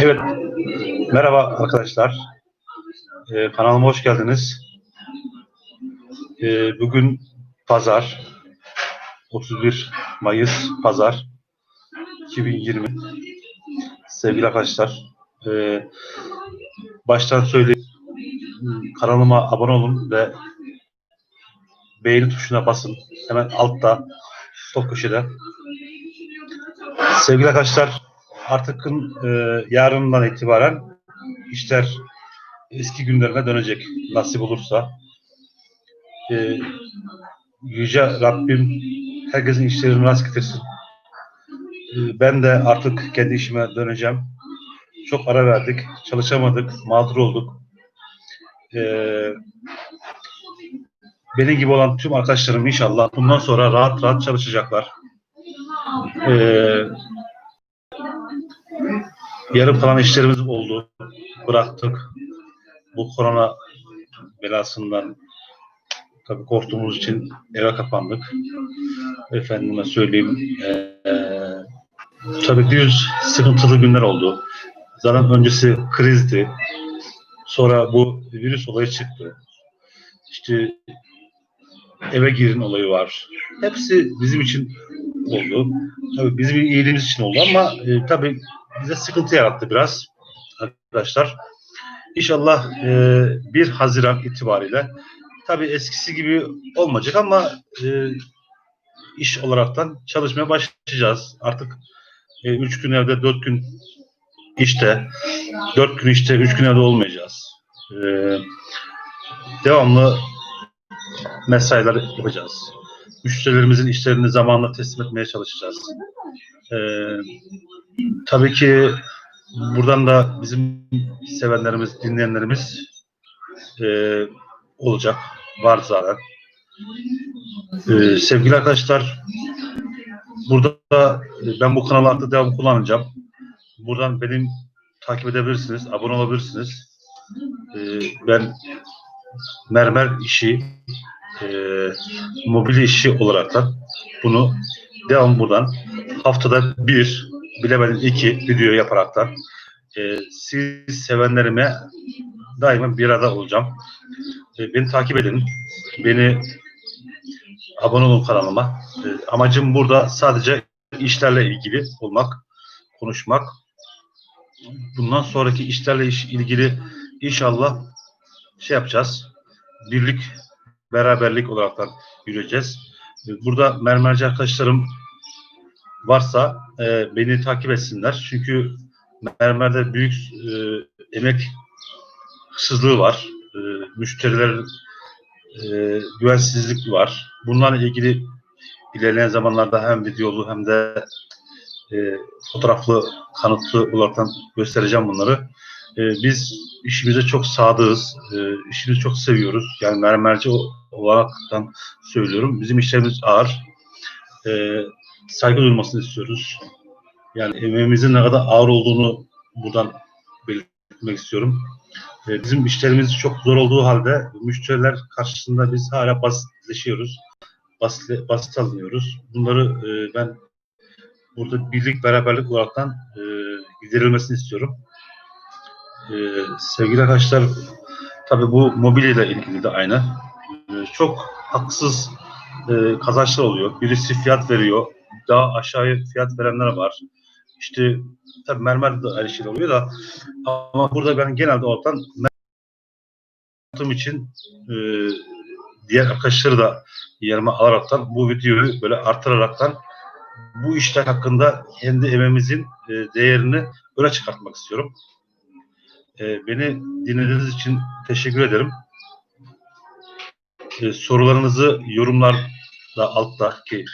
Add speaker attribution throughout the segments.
Speaker 1: Evet, merhaba arkadaşlar. Ee, kanalıma hoş geldiniz. Ee, bugün pazar, 31 Mayıs pazar 2020. Sevgili arkadaşlar, ee, baştan söyleyeyim, kanalıma abone olun ve beğeni tuşuna basın. Hemen altta, sol köşede. Sevgili arkadaşlar, artık e, yarından itibaren işler eski günlerine dönecek nasip olursa. E, Yüce Rabbim herkesin işlerini rast getirsin. E, ben de artık kendi işime döneceğim. Çok ara verdik, çalışamadık, mağdur olduk. E, benim gibi olan tüm arkadaşlarım inşallah bundan sonra rahat rahat çalışacaklar. E, yarım kalan işlerimiz oldu. Bıraktık. Bu korona belasından tabii korktuğumuz için eve kapandık. Efendime söyleyeyim. Eee tabii düz sıkıntılı günler oldu. Zaten öncesi krizdi. Sonra bu virüs olayı çıktı. İşte eve girin olayı var. Hepsi bizim için oldu. Tabii bizim iyiliğimiz için oldu ama e, tabii bize sıkıntı yarattı biraz arkadaşlar. İnşallah e, 1 Haziran itibariyle tabii eskisi gibi olmayacak ama e, iş olaraktan çalışmaya başlayacağız. Artık 3 gün evde 4 gün işte 4 gün işte 3 gün evde olmayacağız. E, devamlı mesailer yapacağız. Müşterilerimizin işlerini zamanla teslim etmeye çalışacağız. E, tabii ki buradan da bizim sevenlerimiz, dinleyenlerimiz e, olacak. Var zaten. E, sevgili arkadaşlar burada e, ben bu kanalı artık devam kullanacağım. Buradan benim takip edebilirsiniz, abone olabilirsiniz. E, ben mermer işi, e, mobilya işi olaraktan bunu devam buradan haftada bir, bilemedin iki video yaparaktan e, siz sevenlerime daima bir arada olacağım. E, beni takip edin. Beni abone olun kanalıma. E, amacım burada sadece işlerle ilgili olmak, konuşmak. Bundan sonraki işlerle iş, ilgili inşallah şey yapacağız. Birlik, beraberlik olaraktan yürüyeceğiz. E, burada mermerci arkadaşlarım varsa e, beni takip etsinler. Çünkü mermerde büyük e, emek hırsızlığı var. E, müşteriler e, güvensizlik var. Bunlarla ilgili ilerleyen zamanlarda hem videolu hem de e, fotoğraflı, kanıtlı olarak göstereceğim bunları. E, biz işimize çok sadığız. E, işimizi çok seviyoruz. Yani mermerci olaraktan söylüyorum. Bizim işlerimiz ağır. E, saygı duyulmasını istiyoruz. Yani emeğimizin ne kadar ağır olduğunu buradan belirtmek istiyorum. Ee, bizim işlerimiz çok zor olduğu halde müşteriler karşısında biz hala basitleşiyoruz. Basit, basit alınıyoruz. Bunları e, ben burada birlik beraberlik olaraktan e, giderilmesini istiyorum. E, sevgili arkadaşlar tabii bu mobilya ile ilgili de aynı. E, çok haksız e, kazançlar oluyor. Birisi fiyat veriyor. Daha aşağıya fiyat verenler var. İşte tabii mermer de aynı şey oluyor da ama burada ben genelde ortadan yaptığım için e, diğer arkadaşları da yerime alaraktan bu videoyu böyle artıraraktan bu işler hakkında kendi emeğimizin e, değerini öne çıkartmak istiyorum. E, beni dinlediğiniz için teşekkür ederim. E, sorularınızı yorumlarda altta ki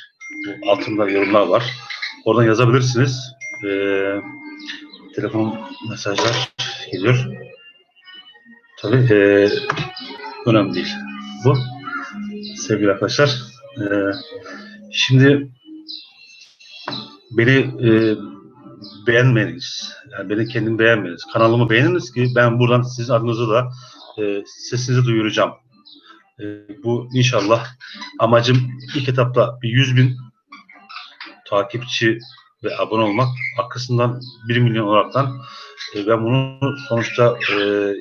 Speaker 1: altında yorumlar var. Oradan yazabilirsiniz. E, telefon mesajlar geliyor. Tabii e, önemli değil. Bu sevgili arkadaşlar. E, şimdi beni e, beğenmeniz, yani beni kendim beğenmeniz, kanalımı beğeniniz ki ben buradan sizin adınızı da e, sesinizi duyuracağım. E, bu inşallah amacım ilk etapta bir 100 bin takipçi ve abone olmak. Arkasından 1 milyon olaraktan e, ben bunu sonuçta e,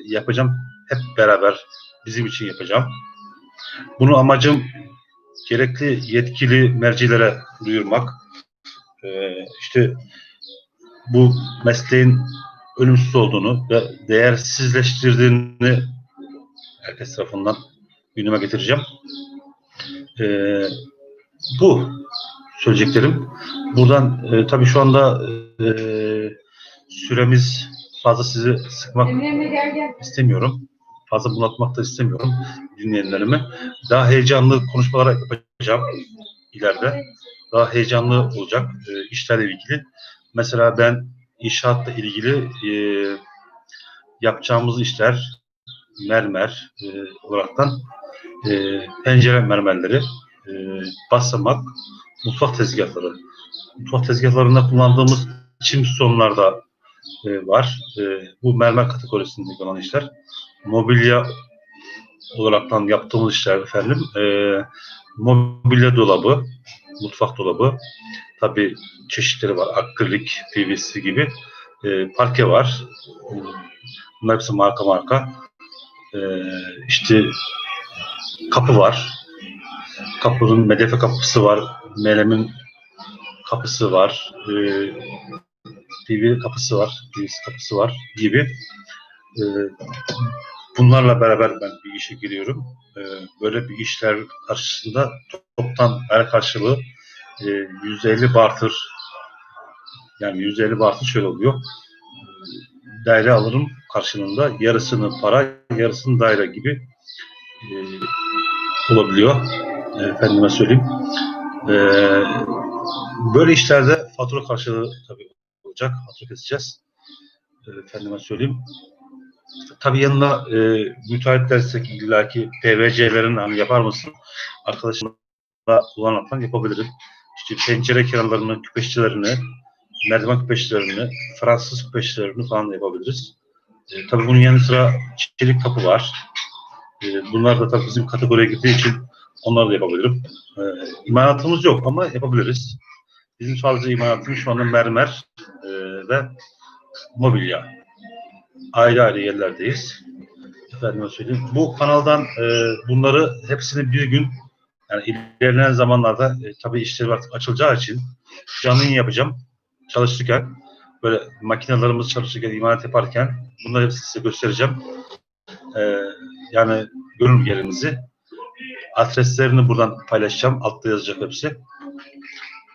Speaker 1: yapacağım. Hep beraber bizim için yapacağım. Bunu amacım gerekli yetkili mercilere duyurmak. E, işte bu mesleğin ölümsüz olduğunu ve değersizleştirdiğini herkes tarafından gündeme getireceğim. E, bu söyleyeceklerim. Buradan e, tabii şu anda e, süremiz fazla sizi sıkmak istemiyorum. Fazla bunaltmak da istemiyorum dinleyenlerimi. Daha heyecanlı konuşmalar yapacağım ileride. Daha heyecanlı olacak e, işlerle ilgili. Mesela ben inşaatla ilgili e, yapacağımız işler mermer e, olaraktan e, pencere mermerleri, e, basamak, mutfak tezgahları. Mutfak tezgahlarında kullandığımız çim sonlarda e, var. E, bu mermer kategorisinde olan işler. Mobilya olaraktan yaptığımız işler efendim. E, mobilya dolabı, mutfak dolabı. Tabii çeşitleri var. Akrilik, PVC gibi. E, parke var. Bunlar hepsi marka marka. E, işte kapı var. Kapının medefe kapısı var. Melemin kapısı var. E, TV kapısı var. PVC kapısı var gibi. E, bunlarla beraber ben bir işe giriyorum. E, böyle bir işler karşısında toptan her karşılığı e, %50 bartır yani %50 bartır şöyle oluyor. Daire alırım karşılığında yarısını para, yarısını daire gibi e, olabiliyor. E, efendime söyleyeyim. E, böyle işlerde fatura karşılığı tabii olacak. Fatura keseceğiz. E, efendime söyleyeyim. Tabii yanına e, müteahhit dersek illaki PVC'lerin hani yapar mısın? Arkadaşımla kullanmaktan yapabilirim. İşte pencere kenarlarını, küpeşçilerini, merdiven küpeşçilerini, Fransız küpeşçilerini falan da yapabiliriz. E, tabii bunun yanı sıra çelik kapı var. E, bunlar da tabii bizim kategoriye girdiği için onları da yapabilirim. E, imalatımız yok ama yapabiliriz. Bizim sadece imalatımız şu anda mermer e, ve mobilya. Ayrı ayrı yerlerdeyiz. Efendime söyleyeyim. Bu kanaldan e, bunları hepsini bir gün yani ilerleyen zamanlarda e, tabii işleri artık açılacağı için canlı yapacağım. Çalışırken böyle makinelerimiz çalışırken, imalat yaparken bunları hepsini size göstereceğim. E, yani gönül yerinizi adreslerini buradan paylaşacağım. Altta yazacak hepsi.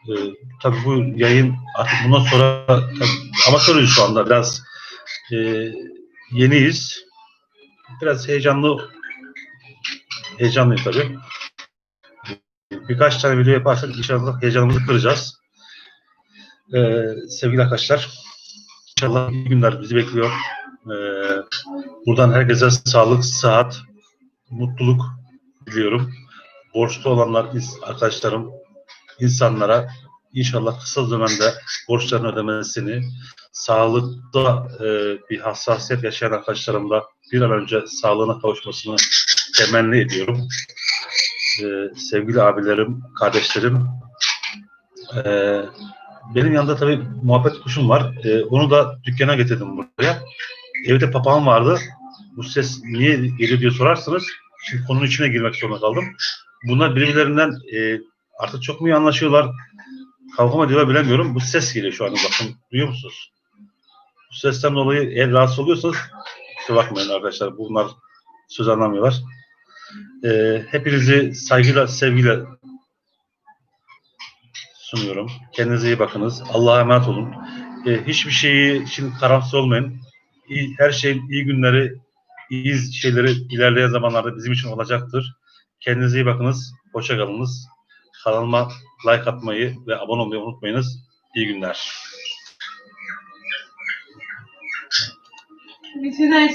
Speaker 1: E, tabii bu yayın artık bundan sonra amatörüz şu anda biraz e, yeniyiz. Biraz heyecanlı heyecanlıyım tabii. Birkaç tane video yaparsak inşallah heyecanımızı kıracağız. Ee, sevgili arkadaşlar, inşallah iyi günler bizi bekliyor. Ee, buradan herkese sağlık, sıhhat, mutluluk diliyorum. Borçlu olanlar, arkadaşlarım, insanlara inşallah kısa zamanda borçlarını ödemesini, sağlıkta e, bir hassasiyet yaşayan arkadaşlarım da bir an önce sağlığına kavuşmasını temenni ediyorum. E, sevgili abilerim, kardeşlerim, e, benim yanında tabii muhabbet kuşum var. E, onu da dükkana getirdim buraya. Evde papağan vardı. Bu ses niye geliyor diye sorarsanız çünkü konunun içine girmek zorunda kaldım. Bunlar birbirlerinden e, artık çok mu iyi anlaşıyorlar? Kavga mı ediyorlar bilemiyorum. Bu ses geliyor şu anda bakın. Duyuyor musunuz? Bu sesten dolayı eğer rahatsız oluyorsanız kusura bakmayın arkadaşlar. Bunlar söz anlamıyorlar. Ee, hepinizi saygıyla, sevgiyle sunuyorum. Kendinize iyi bakınız. Allah'a emanet olun. Ee, hiçbir şeyi için karamsız olmayın. İyi, her şeyin iyi günleri, iyi şeyleri ilerleyen zamanlarda bizim için olacaktır. Kendinize iyi bakınız. Hoşça kalınız. Kanalıma like atmayı ve abone olmayı unutmayınız. İyi günler.
Speaker 2: Şey